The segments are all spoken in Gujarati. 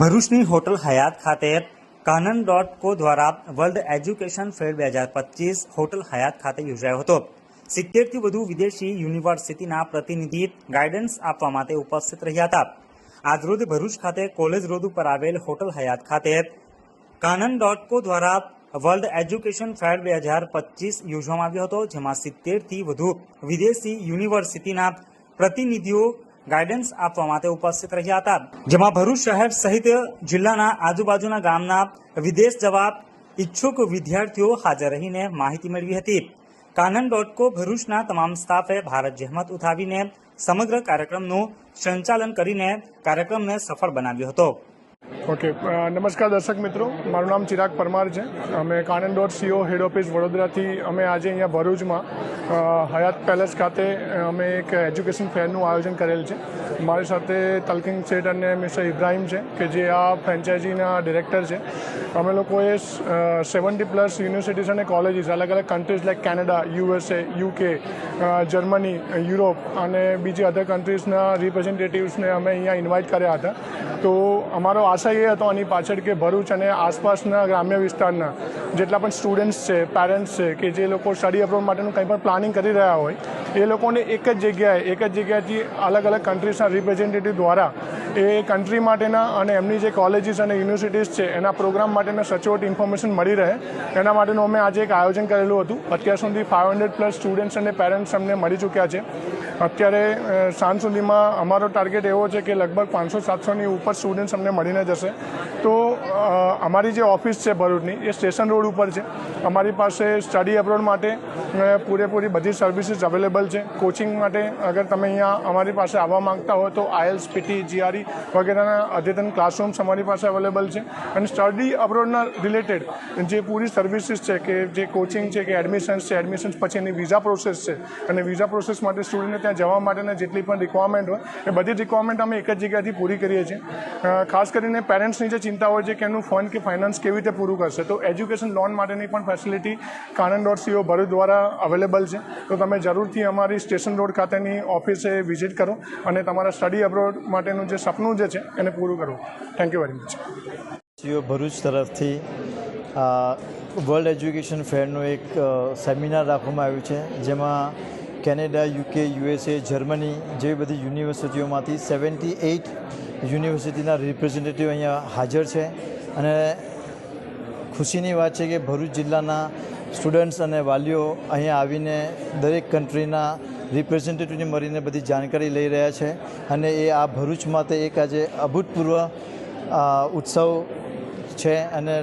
ભરૂચની હોટલ હયાત ખાતે કાનન ડોટ કો દ્વારા વર્લ્ડ એજ્યુકેશન ફેર બે હજાર પચીસ હોટલ હયાત ખાતે યોજાયો હતો. સિત્તેરથી વધુ વિદેશી યુનિવર્સિટીના પ્રતિનિધિ ગાઈડન્સ આપવા માટે ઉપસ્થિત રહ્યા હતા. આજરોજ ભરૂચ ખાતે કોલેજ રોડ ઉપર આવેલ હોટલ હયાત ખાતે કાનન ડોટ કો દ્વારા વર્લ્ડ એજ્યુકેશન ફેર બે હજાર પચીસ યોજવામાં આવ્યો હતો, જેમાં સિત્તેરથી વધુ વિદેશી યુનિવર્સિટીના પ્રતિનિધિઓ ગાઈડન્સ આપવા માટે ઉપસ્થિત રહ્યા હતા. જેમાં ભરૂચ શહેર સહિત જિલ્લાના આજુબાજુના ગામના વિદેશ જવા ઈચ્છુક વિદ્યાર્થીઓ હાજર રહીને માહિતી મેળવી હતી. કાનન ડોટ કો ભરૂચના તમામ સ્ટાફે ભારત જહેમત ઉઠાવીને સમગ્ર કાર્યક્રમનું સંચાલન કરીને કાર્યક્રમને સફળ બનાવ્યો હતો. ઓકે નમસ્કાર દર્શક મિત્રો. મારું નામ ચિરાગ પરમાર છે. અમે Kanan dot CO head office વડોદરાથી અમે આજે અહીંયા ભરૂચમાં હયાત પેલેસ ખાતે અમે એક એજ્યુકેશન ફેરનું આયોજન કરેલ છે. મારી સાથે તલકિંગ શેઠ અને મિસ્ટર ઇબ્રાહિમ છે, કે જે આ ફ્રેન્ચાઇઝીના ડિરેક્ટર છે. અમે લોકોએ સેવન્ટી પ્લસ યુનિવર્સિટીઝ અને કોલેજીસ અલગ અલગ countries like Canada USA UK Germany Europe અને બીજી અધર કન્ટ્રીઝના રિપ્રેઝેન્ટેટિવ્સને અમે અહીંયા ઇન્વાઇટ કર્યા હતા. તો અમારો આશય એ હતો આની પાછળ કે ભરૂચ અને આસપાસના ગ્રામ્ય વિસ્તારના જેટલા પણ સ્ટુડન્ટ્સ છે પેરેન્ટ્સ છે કે જે લોકો સ્ટડી અબ્રોડ માટેનું કંઈ પણ પ્લાનિંગ કરી રહ્યા હોય, એ લોકોને એક જ જગ્યાએ, એક જ જગ્યાએથી અલગ અલગ કન્ટ્રીઝના રિપ્રેઝેન્ટેટિવ દ્વારા એ કન્ટ્રી માટેના અને એમની જે કોલેજીસ અને યુનિવર્સિટીઝ છે, એના પ્રોગ્રામ માટેના સચોટ ઇન્ફોર્મેશન મળી રહે. એના માટેનું અમે આજે એક આયોજન કરેલું હતું. અત્યાર સુધી ફાઇવ હંડ્રેડ પ્લસ સ્ટુડન્ટ્સ અને પેરેન્ટ્સ અમને મળી ચૂક્યા છે. અત્યારે સાંજ સુધીમાં અમારો ટાર્ગેટ એવો છે કે લગભગ પાંચસો સાતસોની ઉપર સ્ટુડન્ટ્સ અમને મળીને જશે. તો અમારી જે ઓફિસ છે ભરૂચની, એ સ્ટેશન રોડ ઉપર છે. અમારી પાસે સ્ટડી અબ્રોડ માટે પૂરેપૂરી બધી સર્વિસીસ અવેલેબલ છે. કોચિંગ માટે અગર તમે અહીંયા અમારી પાસે આવવા માંગતા હો તો આઈએલ્સ પીટી જીઆરઈ વગેરેના અદ્યતન ક્લાસરૂમ્સ અમારી પાસે અવેલેબલ છે. અને સ્ટડી અબ્રોડના રિલેટેડ જે પૂરી સર્વિસીસ છે કે જે કોચિંગ છે, કે એડમિશન્સ છે એડમિશન્સ પછીની વિઝા પ્રોસેસ છે. અને વિઝા પ્રોસેસ માટે સ્ટુડન્ટને ત્યાં જવા માટેના જેટલી પણ રિક્વાયરમેન્ટ હોય, એ બધી રિક્વાયરમેન્ટ અમે એક જ જગ્યાથી પૂરી કરીએ છીએ. ખાસ કરીને પેરેન્ટ્સની જે ચિંતા હોય છે કે એનું ફંડ કે ફાઇનાન્સ કેવી રીતે પૂરું કરશે. તો એજ્યુકેશન લોન માટેની પણ facility Kanan dot CO Bharuch દ્વારા અવેલેબલ છે. તો તમે જરૂરથી અમારી સ્ટેશન રોડ ખાતેની ઓફિસે વિઝિટ કરો અને તમારા સ્ટડી અબ્રોડ માટેનું જે સપનું જે છે, એને પૂરું કરો. Thank you very much CO Bharuch તરફથી વર્લ્ડ એજ્યુકેશન ફેરનું એક સેમિનાર રાખવામાં આવ્યું છે, જેમાં કેનેડા, યુકે, યુએસએ, જર્મની જેવી બધી યુનિવર્સિટીઓમાંથી સેવન્ટી એઇટ યુનિવર્સિટીના રિપ્રેઝેન્ટેટિવ અહીંયા હાજર છે. અને ખુશીની વાત છે કે ભરૂચ જિલ્લાના સ્ટુડન્ટ્સ અને વાલીઓ અહીંયા આવીને દરેક કન્ટ્રીના રિપ્રેઝેન્ટેટિવને મળીને બધી જાણકારી લઈ રહ્યા છે. અને એ આ ભરૂચ માટે એક આજે અભૂતપૂર્વ ઉત્સવ છે અને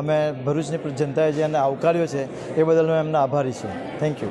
અમે ભરૂચની જનતાએ જે એને આવકાર્યો છે એ બદલ અમે એમના આભારી છે થેન્ક યુ